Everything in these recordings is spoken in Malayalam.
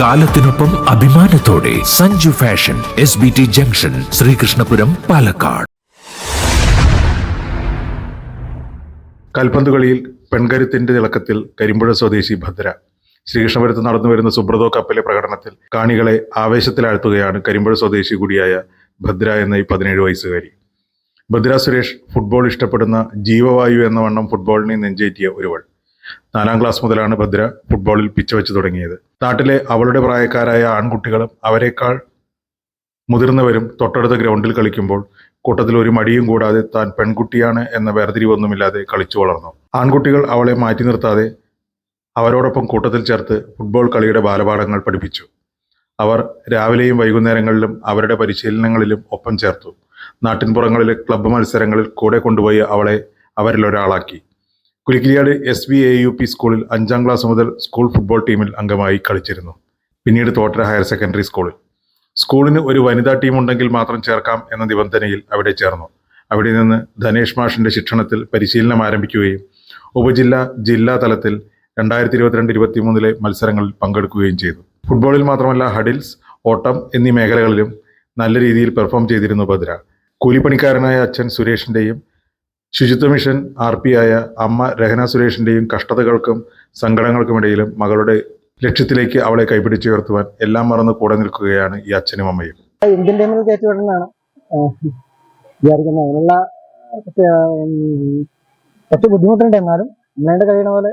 കാലത്തിനൊപ്പം അഭിമാനത്തോടെ Sanju fashion S B T junction Sreekrishnapuram Palakkad. കൽപ്പന്തുകളിയിൽ കളിയിൽ പെൺകരുത്തിന്റെ തിളക്കത്തിൽ കരിമ്പുഴ സ്വദേശി ഭദ്ര. ശ്രീകൃഷ്ണപുരത്ത് നടന്നു വരുന്ന സുബ്രതോ കപ്പലെ പ്രകടനത്തിൽ കാണികളെ ആവേശത്തിലാഴ്ത്തുകയാണ് കരിമ്പുഴ സ്വദേശി കൂടിയായ ഭദ്ര എന്ന ഈ പതിനേഴ് വയസ്സുകാരി. ഭദ്ര സുരേഷ് ഫുട്ബോൾ ഇഷ്ടപ്പെടുന്ന ജീവവായു എന്ന വണ്ണം ഫുട്ബോളിനെ നെഞ്ചേറ്റിയ ഒരുവൾ. നാലാം ക്ലാസ് മുതലാണ് ഭദ്ര ഫുട്ബോളിൽ പിച്ച് വെച്ച് തുടങ്ങിയത്. നാട്ടിലെ അവളുടെ പ്രായക്കാരായ ആൺകുട്ടികളും അവരെക്കാൾ മുതിർന്നവരും തൊട്ടടുത്ത ഗ്രൗണ്ടിൽ കളിക്കുമ്പോൾ കൂട്ടത്തിൽ ഒരു മടിയും കൂടാതെ താൻ പെൺകുട്ടിയാണ് എന്ന വേർതിരിവൊന്നുമില്ലാതെ കളിച്ചു വളർന്നു. ആൺകുട്ടികൾ അവളെ മാറ്റി നിർത്താതെ അവരോടൊപ്പം കൂട്ടത്തിൽ ചേർത്ത് ഫുട്ബോൾ കളിയുടെ ബാലപാഠങ്ങൾ പഠിപ്പിച്ചു. അവർ രാവിലെയും വൈകുന്നേരങ്ങളിലും അവരുടെ പരിശീലനങ്ങളിലും ഒപ്പം ചേർത്തു. നാട്ടിൻപുറങ്ങളിലെ ക്ലബ്ബ് മത്സരങ്ങളിൽ കൂടെ കൊണ്ടുപോയി അവളെ അവരിൽ ഒരാളാക്കി Kulikkiliyad S B A U P സ്കൂളിൽ അഞ്ചാം ക്ലാസ് മുതൽ സ്കൂൾ ഫുട്ബോൾ ടീമിൽ അംഗമായി കളിച്ചിരുന്നു. പിന്നീട് തോട്ടര ഹയർ സെക്കൻഡറി സ്കൂളിൽ. സ്കൂളിന് ഒരു വനിതാ ടീം ഉണ്ടെങ്കിൽ മാത്രം ചേർക്കാം എന്ന നിബന്ധനയിൽ അവിടെ ചേർന്നു. അവിടെ നിന്ന് ധനേഷ് മാഷിന്റെ ശിക്ഷണത്തിൽ പരിശീലനം ആരംഭിക്കുകയും ഉപജില്ലാ ജില്ലാ തലത്തിൽ രണ്ടായിരത്തി ഇരുപത്തിരണ്ട് ഇരുപത്തി മൂന്നിലെ മത്സരങ്ങളിൽ പങ്കെടുക്കുകയും ചെയ്തു. ഫുട്ബോളിൽ മാത്രമല്ല ഹഡിൽസ് ഓട്ടം എന്നീ മേഖലകളിലും നല്ല രീതിയിൽ പെർഫോം ചെയ്തിരുന്നു ഭദ്ര കൂലിപ്പണിക്കാരനായ അച്ഛൻ സുരേഷിന്റെയും ശുചിത്വ മിഷൻ ആർ പി ആയ അമ്മ രഹന സുരേഷിന്റെയും കഷ്ടതകൾക്കും സങ്കടങ്ങൾക്കുമിടയിലും മകളുടെ ലക്ഷ്യത്തിലേക്ക് അവളെ കൈപിടിച്ചുയർത്തുവാൻ എല്ലാം മറന്ന് കൂടെ നിൽക്കുകയാണ് ഈ അച്ഛനും അമ്മയും. ഇന്ത്യൻ ടീമിൽ കയറ്റിവിടണമെന്നാണ് വിചാരിക്കുന്നത് അതിനുള്ള ഉം, കുറച്ച് ബുദ്ധിമുട്ടുണ്ട് എന്നാലും നമ്മളെ കഴിയണ പോലെ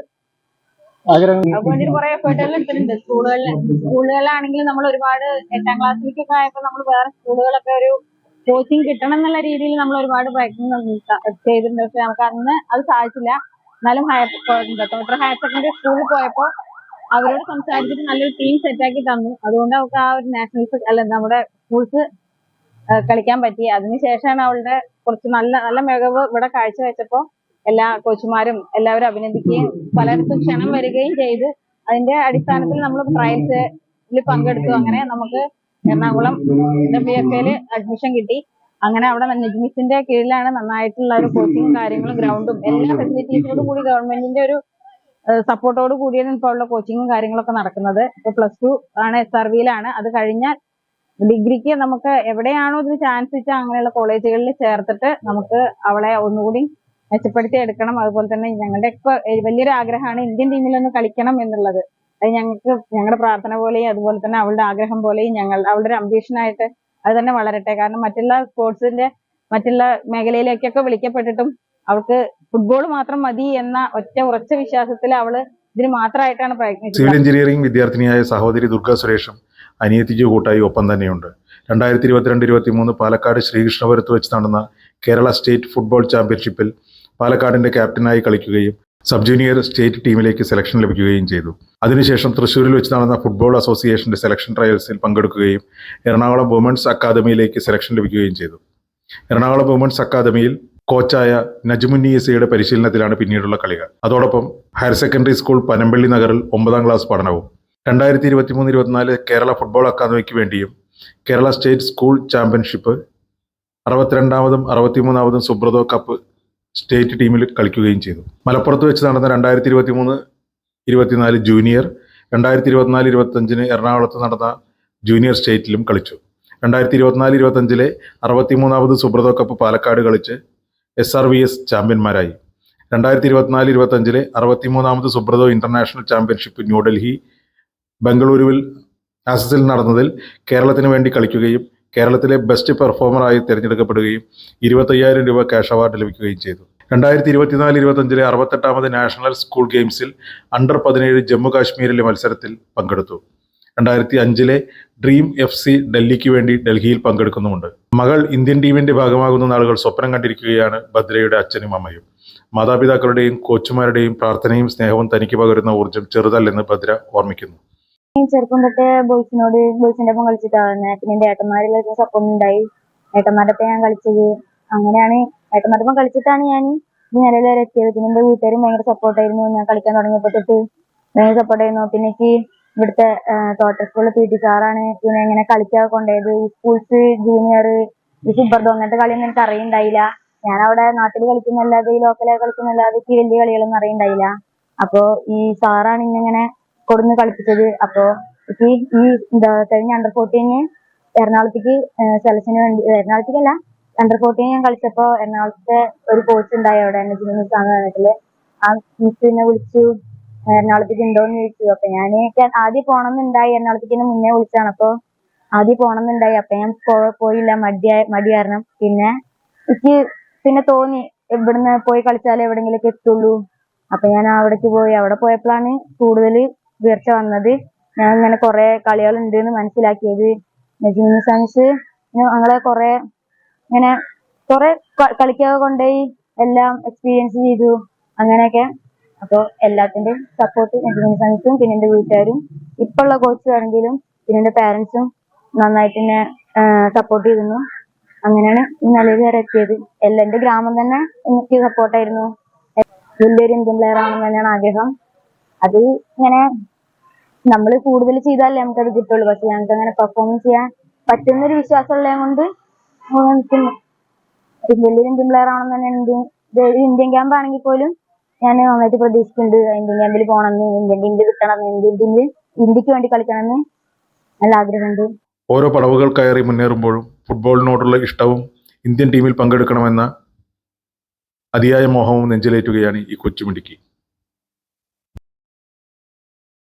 ആഗ്രഹം. അതുകൊണ്ട് കുറെ എഫേർട്ടുകൾ എടുത്തിട്ടുണ്ട്. സ്കൂളുകളിൽ സ്കൂളുകളിലാണെങ്കിൽ നമ്മൾ ഒരുപാട് എട്ടാം ക്ലാസ്സിലേക്കൊക്കെ ആയപ്പോൾ നമ്മൾ വേറെ സ്കൂളുകളൊക്കെ ഒരു കോച്ചിങ് കിട്ടണം എന്നുള്ള രീതിയിൽ നമ്മൾ ഒരുപാട് പ്രയത്നം ത- ചെയ്തിട്ടുണ്ട്. പക്ഷെ നമുക്ക് അന്ന് അത് സാധിച്ചില്ല. എന്നാലും ഹയർ തോട്ടർ ഹയർ സെക്കൻഡറി സ്കൂളിൽ പോയപ്പോൾ അവരോട് സംസാരിച്ചിട്ട് നല്ലൊരു ടീം സെറ്റാക്കി തന്നു. അതുകൊണ്ട് അവൾക്ക് ആ ഒരു നാഷണൽസ് അല്ല നമ്മുടെ സ്കൂൾസ് കളിക്കാൻ പറ്റി. അതിനുശേഷമാണ് അവളുടെ കുറച്ച് നല്ല നല്ല മികവ് ഇവിടെ കാഴ്ചവെച്ചപ്പോൾ എല്ലാ കോച്ചുമാരും എല്ലാവരും അഭിനന്ദിക്കുകയും പലയിടത്തും ക്ഷണം വരികയും ചെയ്ത് അതിന്റെ അടിസ്ഥാനത്തിൽ നമ്മൾ ട്രയൽസിൽ പങ്കെടുത്തു. അങ്ങനെ നമുക്ക് എറണാകുളം ഡബ്ല്യു എഫ് എയിൽ അഡ്മിഷൻ കിട്ടി. അങ്ങനെ അവിടെ നജ്മിസിന്റെ കീഴിലാണ് നന്നായിട്ടുള്ള ഒരു കോച്ചിങ്ങും കാര്യങ്ങളും ഗ്രൗണ്ടും എല്ലാ ഫെസിലിറ്റീസോടും കൂടി ഗവൺമെന്റിന്റെ ഒരു സപ്പോർട്ടോട് കൂടിയാണ് ഇപ്പോൾ ഉള്ള കോച്ചിങ്ങും കാര്യങ്ങളൊക്കെ നടക്കുന്നത്. ഇപ്പൊ പ്ലസ് ടു ആണ് എസ് ആർ വിയിലാണ് അത് കഴിഞ്ഞാൽ ഡിഗ്രിക്ക് നമുക്ക് എവിടെയാണോ ഇതിന് ചാൻസ് വെച്ചാൽ അങ്ങനെയുള്ള കോളേജുകളിൽ ചേർത്തിട്ട് നമുക്ക് അവളെ ഒന്നുകൂടി മെച്ചപ്പെടുത്തി എടുക്കണം. അതുപോലെ തന്നെ ഞങ്ങളുടെ ഒക്കെ വലിയൊരു ആഗ്രഹമാണ് ഇന്ത്യൻ ടീമിൽ ഒന്ന് കളിക്കണം എന്നുള്ളത്. അത് ഞങ്ങൾക്ക് ഞങ്ങളുടെ പ്രാർത്ഥന പോലെയും അതുപോലെ തന്നെ അവളുടെ ആഗ്രഹം പോലെയും ഞങ്ങൾ അവളുടെ ഒരു ആയിട്ട് അത് തന്നെ വളരട്ടെ. കാരണം മറ്റുള്ള സ്പോർട്സിന്റെ മറ്റുള്ള മേഖലയിലേക്കൊക്കെ വിളിക്കപ്പെട്ടിട്ടും അവൾക്ക് ഫുട്ബോൾ മാത്രം മതി എന്ന ഒറ്റ ഉറച്ച വിശ്വാസത്തിൽ അവൾ ഇതിന് മാത്രമായിട്ടാണ് പ്രയത്നിച്ചത്. സിവിൽ എഞ്ചിനീയറിംഗ് വിദ്യാർത്ഥിനിയായ സഹോദരി ദുർഗ സുരേഷും അനിയത്തിക്ക് കൂട്ടായി ഒപ്പം തന്നെയുണ്ട്. രണ്ടായിരത്തി ഇരുപത്തിരണ്ട് ഇരുപത്തി മൂന്ന് പാലക്കാട് ശ്രീകൃഷ്ണപുരത്ത് വെച്ച് നടന്ന കേരള സ്റ്റേറ്റ് ഫുട്ബോൾ ചാമ്പ്യൻഷിപ്പിൽ പാലക്കാടിന്റെ ക്യാപ്റ്റനായി കളിക്കുകയും സബ് ജൂനിയർ സ്റ്റേറ്റ് ടീമിലേക്ക് സെലക്ഷൻ ലഭിക്കുകയും ചെയ്തു. അതിനുശേഷം തൃശ്ശൂരിൽ വെച്ച് നടന്ന ഫുട്ബോൾ അസോസിയേഷന്റെ സെലക്ഷൻ ട്രയൽസിൽ പങ്കെടുക്കുകയും എറണാകുളം വുമൻസ് അക്കാദമിയിലേക്ക് സെലക്ഷൻ ലഭിക്കുകയും ചെയ്തു. എറണാകുളം വുമൻസ് അക്കാദമിയിൽ കോച്ചായ നജ്മുന്നീസയുടെ പരിശീലനത്തിലാണ് പിന്നീടുള്ള കളികൾ. അതോടൊപ്പം ഹയർ സെക്കൻഡറി സ്കൂൾ പനമ്പള്ളി നഗറിൽ ഒമ്പതാം ക്ലാസ് പഠനവും. രണ്ടായിരത്തി ഇരുപത്തി മൂന്ന് ഇരുപത്തിനാല് കേരള ഫുട്ബോൾ അക്കാദമിക്ക് വേണ്ടിയും കേരള സ്റ്റേറ്റ് സ്കൂൾ ചാമ്പ്യൻഷിപ്പ് അറുപത്തിരണ്ടാമതും അറുപത്തിമൂന്നാമതും സുബ്രതോ കപ്പ് സ്റ്റേറ്റ് ടീമിൽ കളിക്കുകയും ചെയ്തു. മലപ്പുറത്ത് വെച്ച് നടന്ന രണ്ടായിരത്തി ഇരുപത്തി മൂന്ന് ഇരുപത്തിനാല് ജൂനിയർ രണ്ടായിരത്തി ഇരുപത്തിനാല് ഇരുപത്തഞ്ചിന് എറണാകുളത്ത് നടന്ന ജൂനിയർ സ്റ്റേറ്റിലും കളിച്ചു. രണ്ടായിരത്തി ഇരുപത്തിനാല് ഇരുപത്തഞ്ചിലെ അറുപത്തിമൂന്നാമത് സുബ്രതോ കപ്പ് പാലക്കാട് കളിച്ച് എസ് ആർ വി എസ് ചാമ്പ്യന്മാരായി. രണ്ടായിരത്തി ഇരുപത്തിനാല് ഇരുപത്തഞ്ചിലെ അറുപത്തിമൂന്നാമത് സുബ്രതോ ഇന്റർനാഷണൽ ചാമ്പ്യൻഷിപ്പ് ന്യൂഡൽഹി ബംഗളൂരുവിൽ ആസസിൽ നടന്നതിൽ കേരളത്തിന് വേണ്ടി കളിക്കുകയും കേരളത്തിലെ ബെസ്റ്റ് പെർഫോമറായി തിരഞ്ഞെടുക്കപ്പെടുകയും ഇരുപത്തയ്യായിരം രൂപ ക്യാഷ് അവാർഡ് ലഭിക്കുകയും ചെയ്തു. രണ്ടായിരത്തി ഇരുപത്തിനാല് ഇരുപത്തഞ്ചിലെ അറുപത്തെട്ടാമത് നാഷണൽ സ്കൂൾ ഗെയിംസിൽ അണ്ടർ പതിനേഴ് ജമ്മു കാശ്മീരിലെ മത്സരത്തിൽ പങ്കെടുത്തു. രണ്ടായിരത്തി അഞ്ചിലെ ഡ്രീം എഫ് സി ഡൽഹിക്ക് വേണ്ടി ഡൽഹിയിൽ പങ്കെടുക്കുന്നുമുണ്ട്. മകൾ ഇന്ത്യൻ ടീമിന്റെ ഭാഗമാകുന്ന നാളുകൾ സ്വപ്നം കണ്ടിരിക്കുകയാണ് ഭദ്രയുടെ അച്ഛനും അമ്മയും. മാതാപിതാക്കളുടെയും കോച്ചുമാരുടെയും പ്രാർത്ഥനയും സ്നേഹവും തനിക്ക് പകരുന്ന ഊർജം ചെറുതല്ലെന്ന് ഭദ്ര ഓർമ്മിക്കുന്നു. ചെറുപ്പം തൊട്ട് ബോയ്സിനോട് ബോയ്സിന്റെ ഒപ്പം കളിച്ചിട്ടാണ് പിന്നെ എന്റെ ഏട്ടന്മാരിൽ സപ്പോർട്ട് ഉണ്ടായി. ഏട്ടന്മാരുടെ ഒപ്പം ഞാൻ കളിച്ചത്. അങ്ങനെയാണ് ഏട്ടന്മാരുടെ ഒപ്പം കളിച്ചിട്ടാണ് ഞാൻ ഈ നിലയിൽ വരെ എത്തിയത്. പിന്നെ എന്റെ വീട്ടുകാരും ഭയങ്കര സപ്പോർട്ടായിരുന്നു ഞാൻ കളിക്കാൻ തുടങ്ങിയപ്പോ തൊട്ട് ഭയങ്കര സപ്പോർട്ടായിരുന്നു പിന്നെ എനിക്ക് ഇവിടുത്തെ തോട്ടർ സ്കൂളിലെ പി ടി സാറാണ് പിന്നെ ഇങ്ങനെ കളിക്കാൻ കൊണ്ടുപോയത് ഈ സ്കൂൾസ് ജൂനിയർ ഈ സുബർദോ അങ്ങനത്തെ കളിയൊന്നും എനിക്ക് അറിയണ്ടായില്ല. ഞാൻ അവിടെ നാട്ടിൽ കളിക്കുന്നല്ലാതെ ഈ ലോക്കലായി കളിക്കുന്നല്ലാതെ എനിക്ക് വലിയ കളികളൊന്നും അറിയണ്ടായില്ല. അപ്പോ ഈ സാറാണ് ഇങ്ങനെ കൊടുന്ന് കളിപ്പിച്ചത്. അപ്പോ ഈ ഈ എന്താ കഴിഞ്ഞ അണ്ടർ ഫോർട്ടീന് എറണാകുളത്തേക്ക് സെലക്ഷന് വേണ്ടി എറണാകുളത്തേക്കല്ല അണ്ടർ ഫോർട്ടീൻ ഞാൻ കളിച്ചപ്പോ എറണാകുളത്തെ ഒരു കോച്ച് ഉണ്ടായി അവിടെ എന്നെ ജിമ്മിൽ വീട്ടിൽ ആ മിസ് എന്നെ വിളിച്ചു എറണാകുളത്തേക്ക് ഉണ്ടോന്ന് ചോദിച്ചു. അപ്പൊ ഞാൻ ആദ്യം പോണമെന്നുണ്ടായി എറണാകുളത്തേക്ക് എന്നെ മുന്നേ വിളിച്ചാണ്. അപ്പൊ ആദ്യം പോണമെന്നുണ്ടായി അപ്പൊ ഞാൻ പോയില്ല മടിയായ മടി കാരണം. പിന്നെ എനിക്ക് പിന്നെ തോന്നി ഇവിടുന്ന് പോയി കളിച്ചാലേ എവിടെങ്കിലൊക്കെ എത്തുള്ളൂ. അപ്പൊ ഞാൻ അവിടേക്ക് പോയി. അവിടെ പോയപ്പോഴാണ് കൂടുതൽ ഉയർച്ച വന്നത്. ഞാൻ ഇങ്ങനെ കുറെ കളികൾ ഉണ്ട് എന്ന് മനസ്സിലാക്കിയത് ജൂനിയർ സയൻസ് ഞങ്ങളെ കുറെ ഇങ്ങനെ കുറെ കളിക്കൊക്കെ കൊണ്ടുപോയി എല്ലാം എക്സ്പീരിയൻസ് ചെയ്തു. അങ്ങനെയൊക്കെ. അപ്പോൾ എല്ലാത്തിന്റെയും സപ്പോർട്ട് ജൂനിയർ സയൻസും പിന്നെ എന്റെ വീട്ടുകാരും ഇപ്പൊ ഉള്ള കോച്ചും ആണെങ്കിലും പിന്നെ എന്റെ പാരന്റ്സും നന്നായിട്ട് എന്നെ സപ്പോർട്ട് ചെയ്തിരുന്നു. അങ്ങനെയാണ് നിലയിൽ വരെ എത്തിയത്. എല്ലാ എന്റെ ഗ്രാമം തന്നെ എനിക്ക് സപ്പോർട്ടായിരുന്നു വലിയൊരു ഇന്ത്യൻ പ്ലെയർ ആണെന്ന് തന്നെയാണ് ആഗ്രഹം. അത് ഇങ്ങനെ നമ്മൾ കൂടുതൽ ചെയ്താലേ നമുക്കത് കിട്ടുള്ളൂ. പക്ഷെ ഞങ്ങൾക്ക് അങ്ങനെ പെർഫോം ചെയ്യാൻ പറ്റുന്ന ഒരു വിശ്വാസം ഉള്ളത് കൊണ്ട് നിൽക്കുന്നു വലിയൊരു ഇന്ത്യൻ പ്ലെയർ ആണെന്ന് തന്നെ ഇന്ത്യൻ ഇന്ത്യൻ ക്യാമ്പ് ആണെങ്കിൽ പോലും ഞാൻ നന്നായിട്ട് പ്രതീക്ഷിക്കുന്നുണ്ട്. ഇന്ത്യൻ ക്യാമ്പിൽ പോകണമെന്ന് ഇന്ത്യൻ ടീമിൽ കിട്ടണമെന്ന് ഇന്ത്യൻ ടീമിൽ ഇന്ത്യയ്ക്ക് വേണ്ടി കളിക്കണമെന്ന് നല്ല ആഗ്രഹമുണ്ട്. ഓരോ പടവുകൾ കയറി മുന്നേറുമ്പോഴും ഫുട്ബോളിനോടുള്ള ഇഷ്ടവും ഇന്ത്യൻ ടീമിൽ പങ്കെടുക്കണമെന്ന അതിയായ മോഹവും നെഞ്ചിലേറ്റുകയാണ് ഈ കൊച്ചുമിടുക്കി.